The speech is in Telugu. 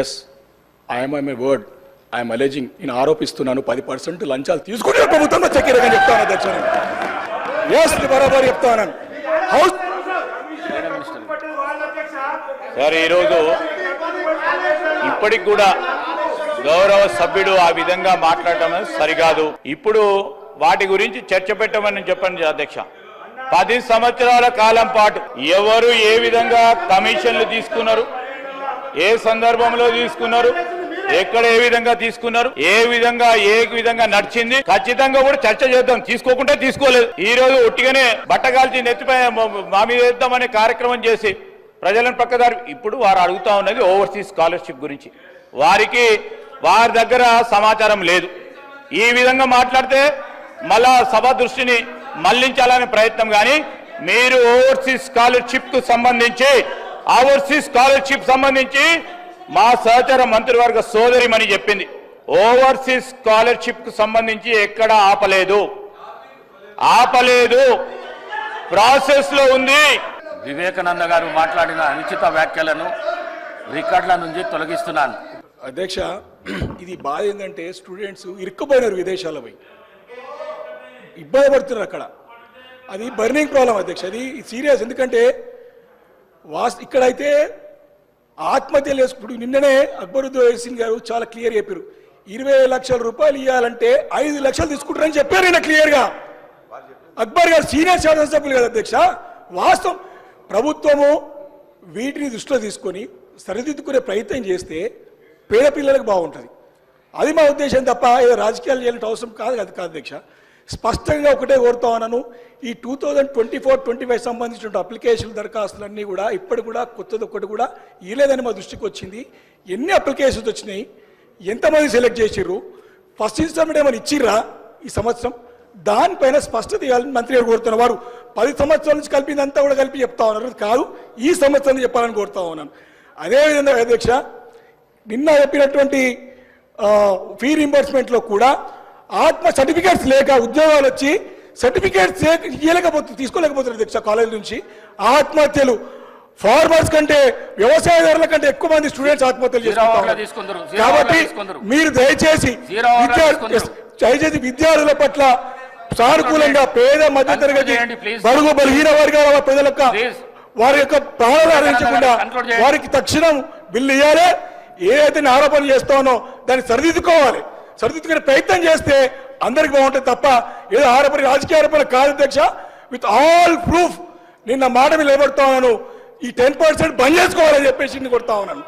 Yes I'm my word I'm alleging నేను ఆరోపిస్తున్నాను పది పర్సెంట్ లంచాలు తీసుకునే ప్రభుత్వంలో చక్కెరగా చెప్తాను అధ్యక్ష ఎస్ బరాబర్ చెప్తాను హౌస్ సార్ ఈరోజు ఇప్పటికి కూడా గౌరవ సభ్యుడు ఆ విధంగా మాట్లాడటం సరికాదు. ఇప్పుడు వాటి గురించి చర్చ పెట్టమని చెప్పండి అధ్యక్ష. పది సంవత్సరాల కాలం పాటు ఎవరు ఏ విధంగా కమిషన్లు తీసుకున్నారు? ఏ సందర్భంలో తీసుకున్నారు? ఎక్కడ ఏ విధంగా తీసుకున్నారు? ఏ విధంగా ఏ విధంగా నడిచింది? ఖచ్చితంగా కూడా చర్చ చేద్దాం. తీసుకోకుంటే తీసుకోలేదు. ఈ రోజు ఒట్టిగానే బట్టగాల్చి నెత్తిపై మా మీద వేద్దామనే కార్యక్రమం చేసి ప్రజలను పక్కదారి ఇప్పుడు వారు అడుగుతా ఉన్నది ఓవర్సీస్ స్కాలర్షిప్ గురించి. వారికి వారి దగ్గర సమాచారం లేదు. ఈ విధంగా మాట్లాడితే మళ్ళా సభ దృష్టిని మళ్ళించాలనే ప్రయత్నం కానీ మీరు ఓవర్సీస్ స్కాలర్షిప్కు సంబంధించి ఓవర్సీస్ స్కాలర్షిప్ సంబంధించి మా సహచర మంత్రివర్గ సోదరిమని చెప్పింది. ఓవర్సీస్ స్కాలర్షిప్కు సంబంధించి ఎక్కడ ఆపలేదు. ఆపలేదు. ప్రాసెస్లో ఉంది. వివేకానంద గారు మాట్లాడిన అనుచిత వ్యాఖ్యలను రికార్డుల నుంచి తొలగిస్తున్నాను. అధ్యక్ష ఇది బాధ ఏంటంటే స్టూడెంట్స్ ఇరుక్కుపోయినారు విదేశాల పోయి. ఇబ్బంది పడుతున్నారు అక్కడ. అది బర్నింగ్ ప్రాబ్లం అధ్యక్ష అది సీరియస్. ఎందుకంటే వాస్ ఇక్కడైతే ఆత్మహత్యలు చేసుకుంటూ నిన్ననే అక్బరుద్దీన్ గారు చాలా క్లియర్ చెప్పారు. ఇరవై లక్షల రూపాయలు ఇవ్వాలంటే ఐదు లక్షలు తీసుకుంటారని చెప్పారు ఆయన క్లియర్గా. అక్బర్ గారు సీనియర్ శాసనసభ్యులు కదా అధ్యక్ష. వాస్తవం ప్రభుత్వము వీటిని దృష్టిలో తీసుకొని సరిదిద్దుకునే ప్రయత్నం చేస్తే పేద పిల్లలకు బాగుంటుంది. అది మా ఉద్దేశం తప్ప ఏదో రాజకీయాలు చేయాలంటే అవసరం కాదు అది కాదు అధ్యక్ష. స్పష్టంగా ఒకటే కోరుతా ఉన్నాను ఈ two thousand twenty four twenty five సంబంధించిన అప్లికేషన్ దరఖాస్తులన్నీ కూడా ఇప్పటి కూడా కొత్తది ఒకటి కూడా ఇవ్వలేదని మా దృష్టికి వచ్చింది. ఎన్ని అప్లికేషన్స్ వచ్చినాయి ఎంతమంది సెలెక్ట్ చేసిర్రు ఫస్ట్ ఇన్స్టాల్మెంట్ ఏమైనా ఇచ్చిర్రా ఈ సంవత్సరం? దానిపైన స్పష్టత ఇవ్వాలని మంత్రి గారు కోరుతున్న వారు పది సంవత్సరాల నుంచి కలిపిందంతా కూడా కలిపి చెప్తా ఉన్నారు కాదు ఈ సంవత్సరం చెప్పాలని కోరుతా ఉన్నాను. అదేవిధంగా అధ్యక్ష నిన్న చెప్పినటువంటి ఫీ రింబర్స్మెంట్లో కూడా ఆత్మ సర్టిఫికేట్స్ లేక ఉద్యోగాలు వచ్చి సర్టిఫికేట్స్ ఇవ్వలేకపోతే తీసుకోలేకపోతున్నారు అధ్యక్ష కాలేజ్ నుంచి ఆత్మహత్యలు ఫార్మర్స్ కంటే వ్యవసాయదారుల కంటే ఎక్కువ మంది స్టూడెంట్స్ ఆత్మహత్యలు లో కాబట్టి. మీరు దయచేసి. దయచేసి విద్యార్థుల పట్ల సానుకూలంగా పేద మధ్యతరగతి. బడుగు బలహీన వర్గాల ప్రజల యొక్క. వారి యొక్క ప్రాణాలు చేయండి. వారికి తక్షణం బిల్లు ఇవ్వాలి ఏదైతే నేను ఆరోపణ చేస్తానో దాన్ని సరిదిద్దుకోవాలి సరిదిద్దుకునే ప్రయత్నం చేస్తే అందరికి బాగుంటుంది తప్ప ఏదో ఆరోపణ రాజకీయ ఆరోపణ కాదు అధ్యక్ష. విత్ ఆల్ ప్రూఫ్ నిన్న మాట మీద నిలబడతా ఉన్నాను. ఈ టెన్ పర్సెంట్ బంద్ చేసుకోవాలని చెప్పేసి నేను కొడతా ఉన్నాను.